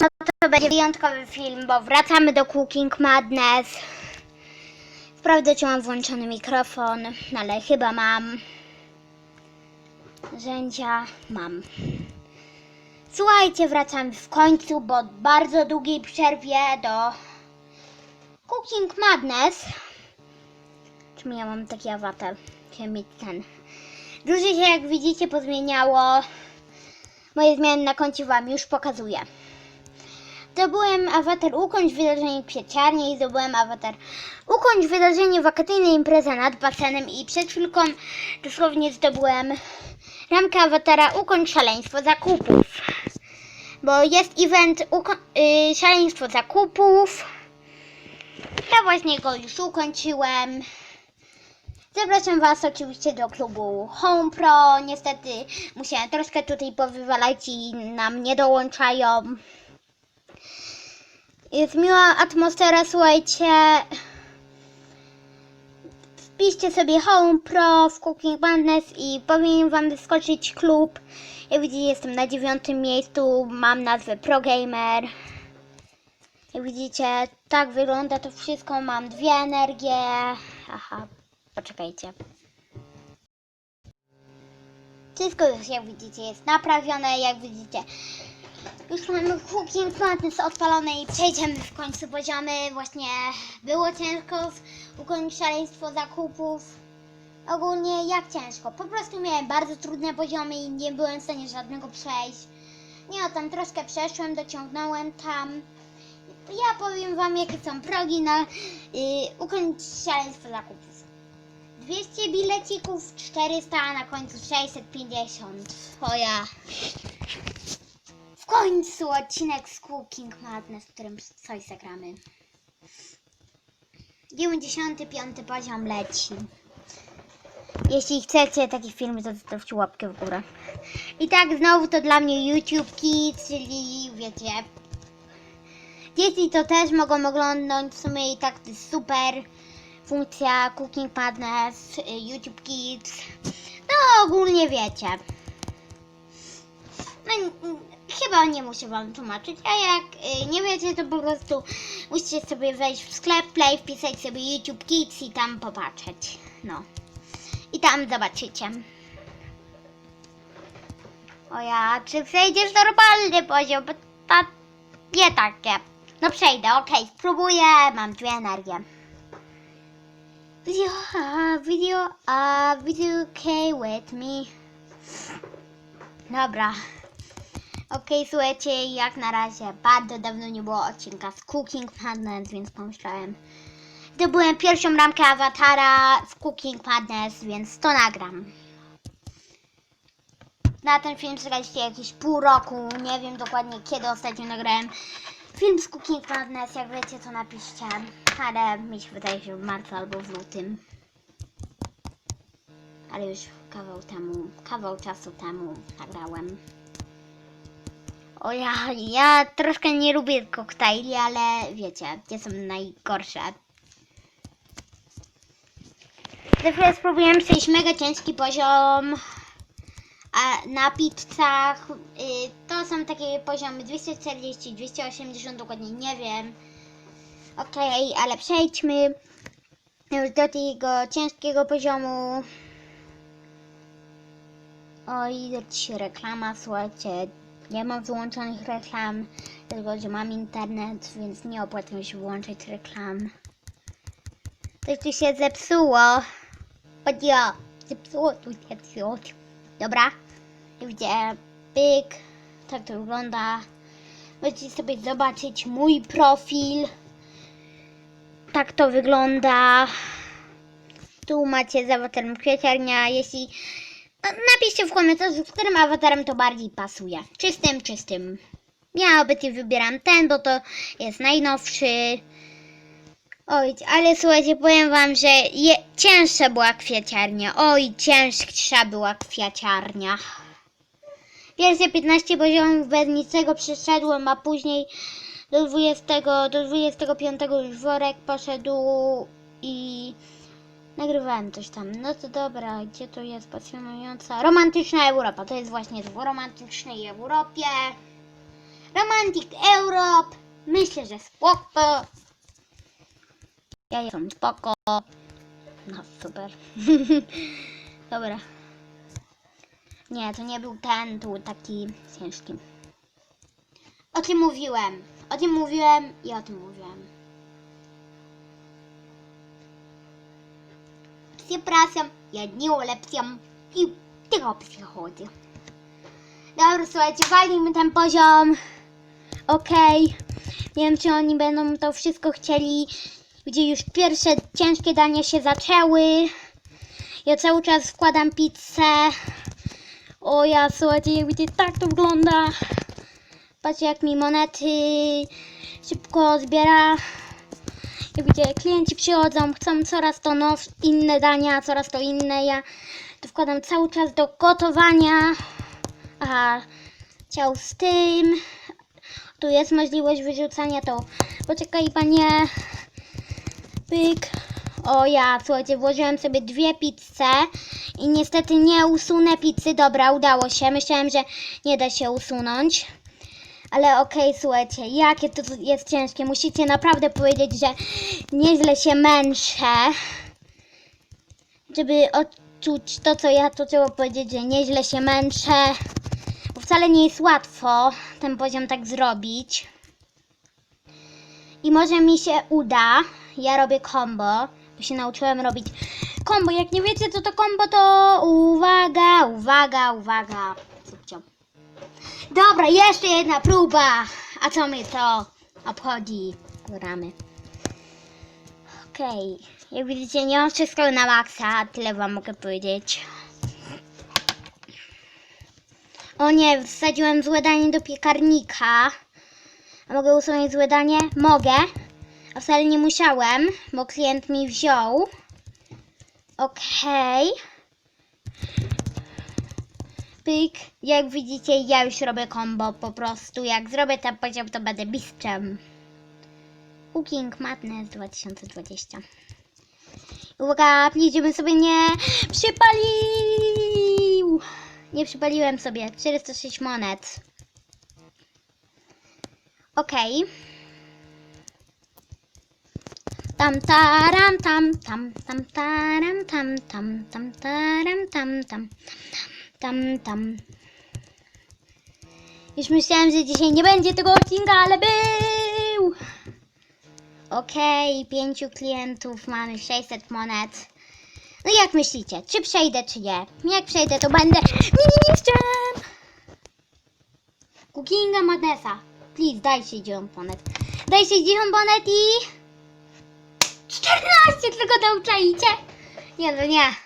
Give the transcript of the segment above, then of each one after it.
No to będzie wyjątkowy film, bo wracamy do Cooking Madness. Sprawdzę, czy mam włączony mikrofon, no ale chyba mam. Narzędzia mam. Słuchajcie, wracamy w końcu, po bardzo długiej przerwie do Cooking Madness. Czemu ja mam taki awatar? Chciałem mieć ten. Dużo się, jak widzicie, pozmieniało. Moje zmiany na koncie Wam już pokazuję. Zdobyłem awatar Ukończ wydarzenie kwieciarni i zdobyłem awatar Ukończ wydarzenie wakacyjne impreza nad basenem i przed chwilką dosłownie zdobyłem ramkę awatara Ukończ szaleństwo zakupów. Bo jest event y, szaleństwo zakupów. Ja właśnie go już ukończyłem. Zapraszam Was oczywiście do klubu Home Pro. Niestety musiałem troszkę tutaj powywalać i nam nie dołączają. Jest miła atmosfera, słuchajcie. Wpiszcie sobie Home Pro w Cooking Madness i powinien Wam wyskoczyć klub. Jak widzicie, jestem na dziewiątym miejscu. Mam nazwę Pro Gamer. Jak widzicie, tak wygląda to wszystko. Mam dwie energie. Aha, poczekajcie. Wszystko już, jak widzicie, jest naprawione. Jak widzicie, już mamy Cooking Madness odpalone i przejdziemy w końcu poziomy. Właśnie było ciężko ukończyć szaleństwo zakupów. Ogólnie jak ciężko? Po prostu miałem bardzo trudne poziomy i nie byłem w stanie żadnego przejść. Nie, no, tam troszkę przeszłem, dociągnąłem tam. Ja powiem wam jakie są progi na yy, ukończyć szaleństwo zakupów. 200 bilecików, 400, a na końcu 650. O ja. Końcu odcinek z Cooking Madness, w którym coś zagramy. 95 poziom leci. Jeśli chcecie taki film, to zostawcie łapkę w górę. I tak znowu to dla mnie YouTube Kids, czyli wiecie, dzieci to też mogą oglądać w sumie i tak to jest super funkcja Cooking Madness, y, YouTube Kids. No ogólnie wiecie. Chyba nie muszę wam tłumaczyć, a jak y, nie wiecie to po prostu musicie sobie wejść w sklep Play, wpisać sobie YouTube Kids i tam popatrzeć. No. I tam zobaczycie. O ja, czy przejdziesz normalny poziom? Bo to nie takie. No przejdę, okej, spróbuję, mam dwie energie. Video, a, video, a, video, okay with me. Dobra. Okej, słuchajcie, jak na razie bardzo dawno nie było odcinka z Cooking Madness, więc pomyślałem, Zdobyłem pierwszą ramkę awatara w Cooking Madness, więc to nagram. Na ten film czekaliście jakieś pół roku, nie wiem dokładnie kiedy ostatnio nagrałem film z Cooking Madness, jak wiecie to napiszcie, ale mi się wydaje, że w marcu albo w lutym. Ale już kawał temu, kawał czasu temu nagrałem. O ja, ja troszkę nie lubię koktajli, ale wiecie, gdzie są najgorsze. Za chwilę spróbujemy przejść mega ciężki poziom a na pizzach. Y, to są takie poziomy 240, 280, dokładnie nie wiem. Okej, ale przejdźmy już do tego ciężkiego poziomu. Oj, się reklama, słuchajcie. Nie mam wyłączonych reklam, dlatego że mam internet, więc nie opłaca mi się wyłączyć reklam. Coś tu się zepsuło. Podio, zepsuło tu się zepsuło. Dobra, widzicie, pyk, tak to wygląda. Możecie sobie zobaczyć mój profil. Tak to wygląda. Tu macie z awatarem kwieciarnia. Jeśli napiszcie w komentarzu, z którym awatarem to bardziej pasuje. Czystym, czystym. Ja obecnie wybieram ten, bo to jest najnowszy. Oj, ale słuchajcie, powiem wam, że je, cięższa była kwiaciarnia. Oj, cięższa była kwiaciarnia. Pierwsze 15 poziomów bez niczego przeszedłem, a później do 20, do 25 już worek poszedł i nagrywałem coś tam. No to dobra, gdzie to jest pasjonująca? Romantyczna Europa, to jest właśnie w romantycznej Europie. Romantic Europe. Myślę, że spoko. Ja jestem spoko. No super. Dobra. Nie, to nie był ten, był taki ciężki. O tym mówiłem. O tym mówiłem i o tym mówiłem. Przepraszam, ja nie ulepszam i tylko przychodzę. Dobra, słuchajcie, walimy ten poziom. Okej. Nie wiem, czy oni będą to wszystko chcieli, gdzie już pierwsze ciężkie dania się zaczęły. Ja cały czas wkładam pizzę. O ja, słuchajcie, jak tak to wygląda. Patrzcie, jak mi monety szybko zbiera. Widzicie, klienci przychodzą, chcą coraz to now, inne dania, coraz to inne. Ja to wkładam cały czas do gotowania. Aha, ciał z tym. Tu jest możliwość wyrzucania to. Poczekaj, panie. Pyk. O ja, słuchajcie, włożyłem sobie dwie pizze i niestety nie usunę pizzy. Dobra, udało się. Myślałem, że nie da się usunąć. Ale okej, słuchajcie, jakie to jest ciężkie. Musicie naprawdę powiedzieć, że nieźle się męczę. Żeby odczuć to, co ja to trzeba powiedzieć, że nieźle się męczę. Bo wcale nie jest łatwo ten poziom tak zrobić. I może mi się uda. Ja robię combo, bo się nauczyłem robić combo. Jak nie wiecie, co to combo, to uwaga, uwaga, uwaga. Dobra, jeszcze jedna próba. A co mnie to obchodzi? Gramy. Okej. Jak widzicie, nie mam wszystkiego na maksa. Tyle wam mogę powiedzieć. O nie, wsadziłem złe danie do piekarnika. A mogę usunąć złe danie? Mogę. A wcale nie musiałem, bo klient mi wziął. Okej. Pyk. Jak widzicie, ja już robię combo po prostu. Jak zrobię ten poziom, to będę mistrzem. Cooking Madness 2020. Uwaga, idziemy sobie nie przypalił. Nie przypaliłem sobie. 406 monet. Okej. Tam taram tam tam tam taram tam tam tam taram tam tam tam tam. Już myślałem, że dzisiaj nie będzie tego odcinka, ale był. Okej, pięciu klientów, mamy 600 monet. No jak myślicie, czy przejdę, czy nie? Jak przejdę, to będę mini mistrzem! Cookinga Madnessa. Please, daj 60 monet. Daj 60 monet i... 14 tylko nauczajcie. Nie, no nie.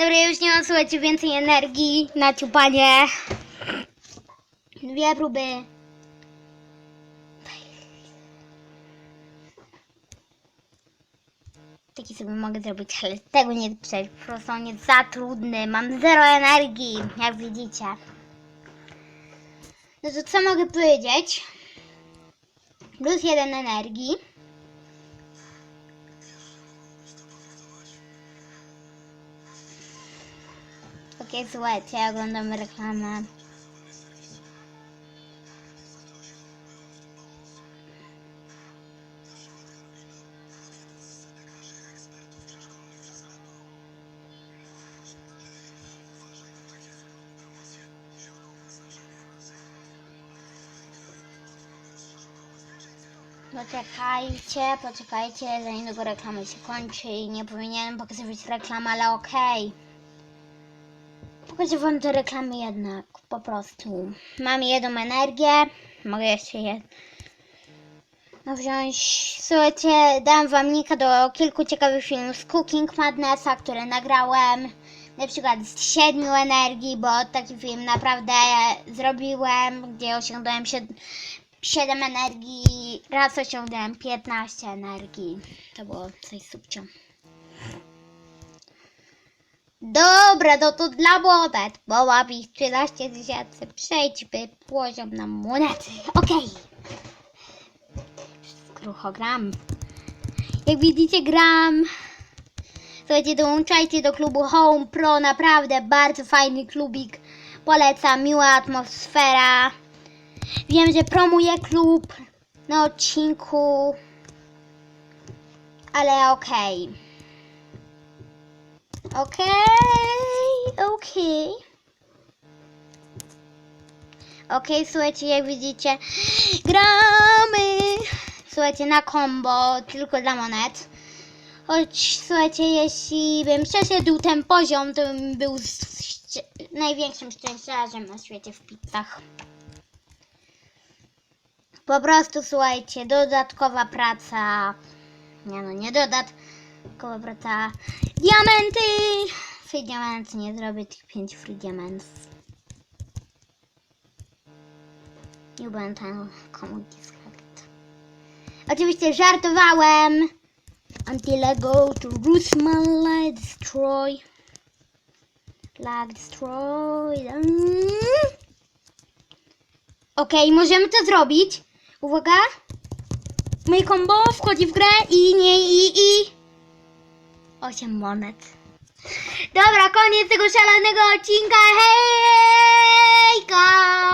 Dobra, ja już nie mam, słuchajcie, więcej energii na ciupanie. Dwie próby. Taki sobie mogę zrobić, ale tego nie przejść. Po prostu on jest za trudny. Mam zero energii, jak widzicie. No to co mogę powiedzieć? Plus jeden energii. Takie słuchajcie, ja oglądam reklamę. Poczekajcie, poczekajcie, za niedługo reklama się kończy i nie powinienem pokazywać reklamy, ale okej. Pokażę wam te reklamy jednak, po prostu. Mam jedną energię, mogę jeszcze je no wziąć. Słuchajcie, dam wam linka do kilku ciekawych filmów z Cooking Madnessa, które nagrałem. Na przykład z 7 energii, bo taki film naprawdę zrobiłem, gdzie osiągnąłem się 7 energii, raz osiągnąłem 15 energii. To było coś subcio. Dobra, no to dla monet, bo mam ich 13 tysięcy. Przejdźmy poziom na monety. Okej. Gram. Jak widzicie gram. Słuchajcie, dołączajcie do klubu Home Pro. Naprawdę bardzo fajny klubik. Polecam, miła atmosfera. Wiem, że promuję klub na odcinku, ale okej. Okej, okej. Okej, słuchajcie, jak widzicie, gramy, słuchajcie, na combo, tylko dla monet. Choć, słuchajcie, jeśli bym przeszedł ten poziom, to bym był szcz- największym szczęściarzem na świecie w pizzach. Po prostu, słuchajcie, dodatkowa praca, nie no, nie dodatkowa praca, diamenty! Free diamenty, nie zrobię tych 5 free diamentów. Nie będę komórki skradać. Oczywiście żartowałem. Until I go to Rusman Light Destroy. Like Destroy. Okej, możemy to zrobić. Uwaga. Moje combo wchodzi w grę i nie i i. 8 monet. Dobra, koniec tego szalonego odcinka. Hejka!